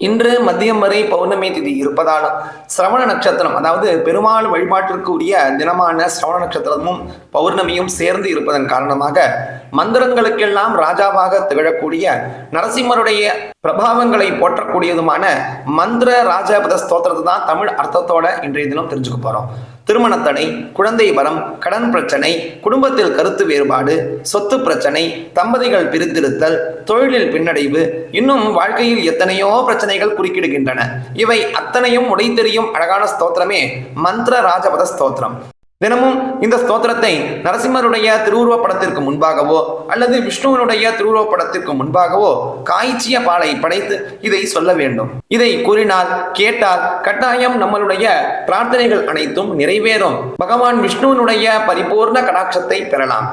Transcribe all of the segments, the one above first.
இன்று மதியம் வரை பௌர்ணமி திதி இருப்பதாலும் சிரவண நட்சத்திரம் அதாவது பெருமாள் வழிபாட்டிற்கு உரிய தினமான சிரவண நட்சத்திரமும் பௌர்ணமியும் சேர்ந்து இருப்பதன் காரணமாக மந்திரங்களுக்கெல்லாம் ராஜாவாக திகழக்கூடிய நரசிம்மருடைய பிரபாவங்களை போற்றக்கூடியதுமான மந்திர ராஜபத ஸ்தோத்திரத்தை தான் தமிழ் அர்த்தத்தோட இன்றைய தினம் தெரிஞ்சுக்க போறோம். திருமணத்தடை குழந்தை வரம் கடன் பிரச்சனை குடும்பத்தில் கருத்து வேறுபாடு சொத்து பிரச்சனை தம்பதிகள் பிரித்திருத்தல் தொழிலில் பின்னடைவு இன்னும் வாழ்க்கையில் எத்தனையோ பிரச்சனைகள் குறுக்கிடுகின்றன. இவை அத்தனையும் உடைத்தெறியும் அழகான ஸ்தோத்திரமே மந்திர ராஜபத ஸ்தோத்திரம். தினமும் இந்த ஸ்தோத்திரத்தை நரசிம்மருடைய திருவுருவ படத்திற்கு முன்பாகவோ அல்லது விஷ்ணுவனுடைய திருவுருவ படத்திற்கு முன்பாகவோ காய்ச்சிய பாலை படைத்து இதை சொல்ல வேண்டும். இதை கூறினால் கேட்டால் கட்டாயம் நம்மளுடைய பிரார்த்தனைகள் அனைத்தும் நிறைவேறும். பகவான் விஷ்ணுவனுடைய பரிபூர்ண கடாட்சத்தை பெறலாம்.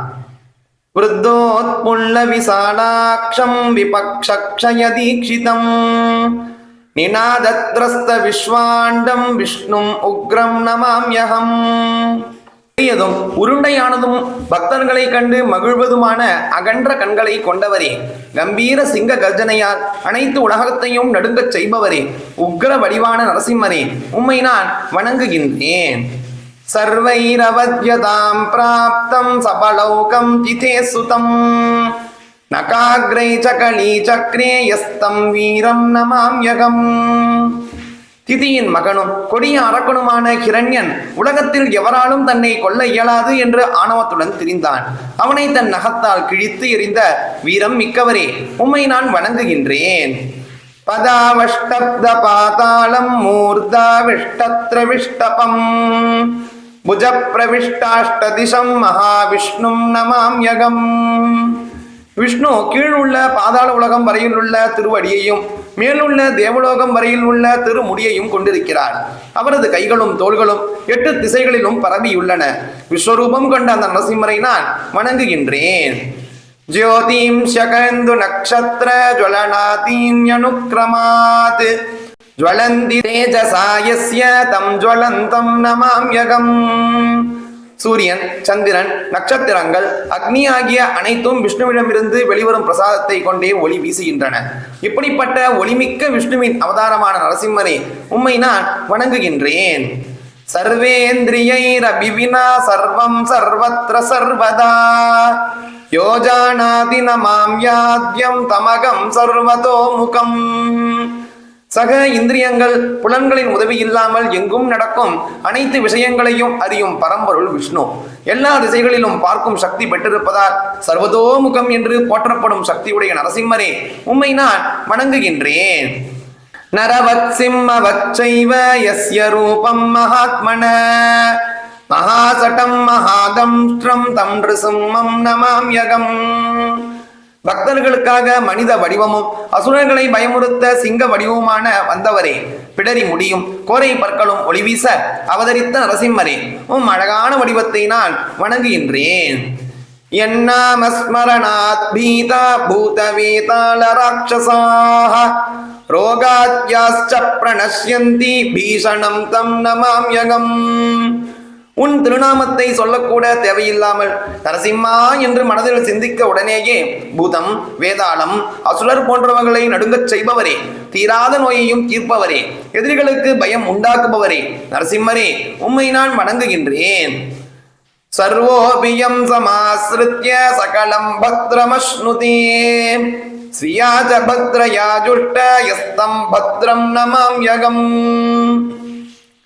விருத்தோத்புள்ள விசாலாட்சம் விபக்ஷய தீட்சிதம் நிநாதத்ரஸ்த விஸ்வாண்டம் விஷ்ணும் உக்ரம் நமாம்யகம் பெரியதும் உருண்டையானதும் பக்தர்களைக் கண்டு மகிழ்வதுமான அகன்ற கண்களை கொண்டவரே. கம்பீர சிங்க கர்ஜனையால் அனைத்து உலகத்தையும் நடுங்கச் செய்பவரே. உக்ர வடிவான நரசிம்மரே உம்மை நான் வணங்குகின்றேன். சர்வைரவத்யதாம் பிராப்தம் சபலோகம் திதே சுதம். நகாகிரை சகலி சக்ரே யஸ்தம் வீரம் நமாம்யகம். திதியின் மகனும் கொடிய அரக்கனுமான ஹிரண்யன் உலகத்தில் எவராலும் தன்னை கொல்ல இயலாது என்று ஆணவத்துடன் திரிந்தான். அவனை தன் நகத்தால் கிழித்து எறிந்த வீரம் மிக்கவரே உம்மை நான் வணங்குகின்றேன். பதாவஷ்டப்த பாதாளம் மூர்தாவிஷ்டத்ரவிஷ்டபம். புஜப்பிரவிஷ்டாஷ்டதிசம் மகாவிஷ்ணும் நமாம்யகம். விஷ்ணு கீழுள்ள பாதாள உலகம் வரையில் உள்ள திருவடியையும் மேலுள்ள தேவலோகம் வரையில் உள்ள திருமுடியையும் கொண்டிருக்கிறார். அவரது கைகளும் தோள்களும் எட்டு திசைகளிலும் பரவியுள்ளன. விஸ்வரூபம் கொண்ட அந்த நரசிம்மரை நான் வணங்குகின்றேன். ஜோதிம் ஷகந்து நக்ஷத்திர ஜுவலநாதீன்யனுக்கிரமாத் ஜுவலந்தி தேஜசாயஸ்ய தம் ஜுவலந்தம் நமாம்யகம். சூரியன் சந்திரன் நட்சத்திரங்கள் அக்னி ஆகிய அனைத்தும் விஷ்ணுவிடமிருந்து வெளிவரும் பிரசாதத்தை கொண்டே ஒளி வீசுகின்றன. இப்படிப்பட்ட ஒளிமிக்க விஷ்ணுவின் அவதாரமான நரசிம்மரே உம்மை நான் வணங்குகின்றேன். சர்வேந்திரியைரபிவினா சர்வம் சர்வத்ர சர்வதா. யோஜானாதி நமாம் யாத்யம் தமகம் சர்வதோ முகம் சக இந்திரியங்கள் புலன்களின் உதவி இல்லாமல் எங்கும் நடக்கும் அனைத்து விஷயங்களையும் அறியும் பரம்பொருள் விஷ்ணு. எல்லா திசைகளிலும் பார்க்கும் சக்தி பெற்றிருப்பதால் சர்வதோமுகம் என்று போற்றப்படும் சக்தியுடைய நரசிம்மரே உம்மை நான் வணங்குகின்றேன். நரவத் சிம்மவச்சைவ யஸ்ய ரூபம் மகாத்மன. மகாசட்டம் மகாதம்ஷ்டம் தம் நிருசிம்மம் நமாம்யகம். பக்தர்களுக்காக மனித வடிவமும் அசுரர்களை பயமுறுத்த சிங்க வடிவமான வந்தவரே பிடரி முடியும். கோரை பற்களும் ஒளிவீச அவதரித்த நரசிம்மரே உம் அழகான வடிவத்தை நான் வணங்குகின்றேன். என்னாமஸ்மரணாத் பீதா பூதவேதாள ராட்சசாக ரோகாத்யாச்ச பிரணஷ்யந்தி பீஷணம் தம் நமாம்யகம். உன் திருநாமத்தை சொல்லக்கூட தேவையில்லாமல் நரசிம்மா என்று மனதில் சிந்திக்க உடனேயே பூதம் வேதாளம் அசுரர் போன்றவர்களை நடுங்கச் செய்பவரே தீராத நோயையும் தீர்ப்பவரே எதிரிகளுக்கு பயம் உண்டாக்குபவரே நரசிம்மரே உம்மை நான் வணங்குகின்றேன். சர்வோபியம் சமாசிருத்திய சகலம் பத்ரமஷ்ணுதே. ஸ்ரீயாஜ பத்ரயாஜுஷ்ட பத்ரயா ஜுஷ்ட யஸ்தம் பத்ரம்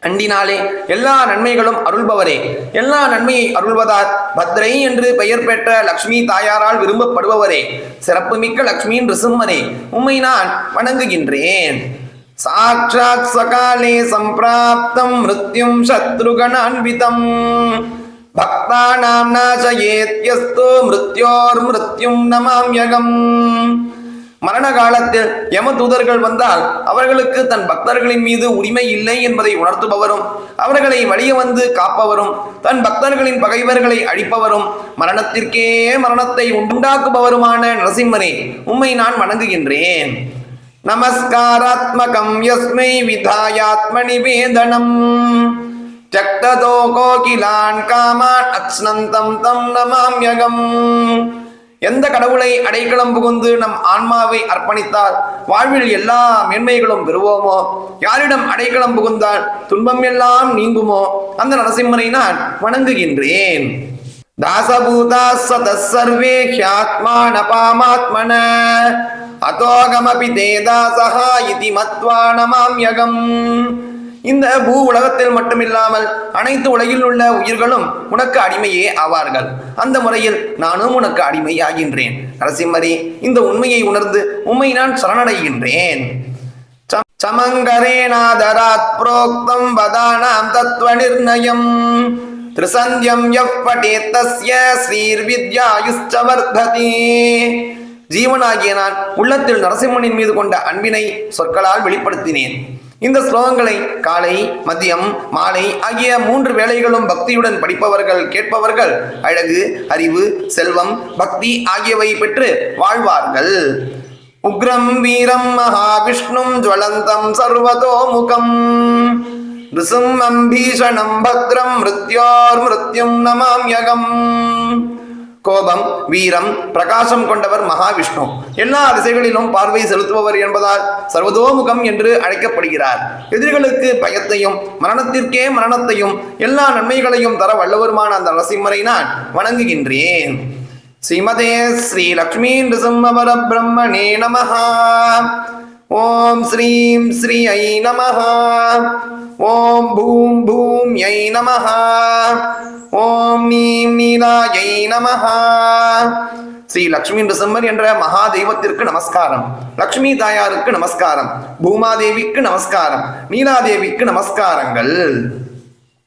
அண்டினாலே எல்லா நன்மைகளும் அருள்பவரே. எல்லா நன்மையை அருள்வதார். பத்ரை என்று பெயர் பெற்ற லக்ஷ்மி தாயாரால் விரும்பப்படுபவரே. சிறப்புமிக்க லக்ஷ்மி நிருசிம்மரே உம்மை நான் வணங்குகின்றேன். சாட்சாத் சகாலே சம்பிராப்தம் மிருத்யும் சத்ருகணான்விதம் பக்தானாம் நாசயேத்யஸ்து மிருத்யோர் மிருத்யும் நமாம்யகம். மரண காலத்தில் யம தூதர்கள் வந்தால் அவர்களுக்கு தன் பக்தர்களின் மீது உரிமை இல்லை என்பதை உணர்த்துபவரும் அவர்களை வழிய வந்து காப்பவரும் தன் பக்தர்களின் பகைவர்களை அழிப்பவரும் மரணத்திற்கே மரணத்தை உண்டாக்குபவருமான நரசிம்மனே உம்மை நான் வணங்குகின்றேன். நமஸ்காராத்மகம் யஸ்மை விதாயாத்ம நிவேதனம் ஜக்ததோ கோகிலான் காமான் அக்ஸ்னந்தம் தம் நமாம்யகம். எந்த கடவுளை அடைக்கலம் புகுந்து நம் ஆன்மாவை அர்ப்பணித்தால் வாழ்வில் எல்லா மேன்மைகளும் பெறுவோமோ? யாரிடம் அடைக்கலம் புகுந்தால் துன்பம் எல்லாம் நீங்குமோ? அந்த நரசிம்மரை நான் வணங்குகின்றேன். தாசபூதா சதசர்வே ஹியாத்மான பாமாத்மன. அதோகமபி தேதாசகா இதி மத்வா நமாம்யகம் இந்த பூ உலகத்தில் மட்டுமில்லாமல் அனைத்து உலகில் உள்ள உயிர்களும் உனக்கு அடிமையே ஆவார்கள். அந்த முறையில் நானும் உனக்கு அடிமை ஆகின்றேன் நரசிம்மரே இந்த உண்மையை உணர்ந்து உம்மை நான் சரணடைகின்றேன். ச- சமங்கரேனாதராத் புரோக்தம் வதானாம் தத்துவ நிர்ணயம். திரிசந்தியம் யப் தஸ்ய ஸ்ரீர்வித்யாயுஷ்ச ஜீவனாகிய நான் உள்ளத்தில் நரசிம்மனின் மீது கொண்ட அன்பினை சொற்களால் வெளிப்படுத்தினேன். இந்த ஸ்லோகங்களை காலை மதியம் மாலை ஆகிய மூன்று வேளைகளும் பக்தியுடன் படிப்பவர்கள் கேட்பவர்கள் அழகு அறிவு செல்வம் பக்தி ஆகியவை பெற்று வாழ்வார்கள். உக்ரம் வீரம் மகாவிஷ்ணும் ஜுவலந்தம் சர்வதோமுகம். ரிசும் அம்பீஷணம் பத்ரம் மிருத்யோர் மிருத்யும் நமாம்யகம். கோபம் வீரம் பிரகாசம் கொண்டவர் மகாவிஷ்ணு. எல்லா திசைகளிலும் பார்வை செலுத்துபவர் என்பதால் சர்வதோமுகம் என்று அழைக்கப்படுகிறார். எதிரிகளுக்கு பயத்தையும் மரணத்திற்கே மரணத்தையும் எல்லா நன்மைகளையும் தர வல்லவருமான அந்த நரசிம்மரை நான் வணங்குகின்றேன். ஸ்ரீமதே ஸ்ரீ லக்ஷ்மீ நிருசிம்மவர பிரம்மணே நமஹா. ஓம் ஸ்ரீம் ஸ்ரீ ஐ நமஹா. ஓம் பூம் பூம் யை நமஹா. ஓம் நீம் நீலாயை நமஹா. ஸ்ரீ லக்ஷ்மி நிருசிம்மர் என்ற மகா தெய்வத்திற்கு நமஸ்காரம். லக்ஷ்மி தாயாருக்கு நமஸ்காரம். பூமாதேவிக்கு நமஸ்காரம். நீலாதேவிக்கு நமஸ்காரங்கள்.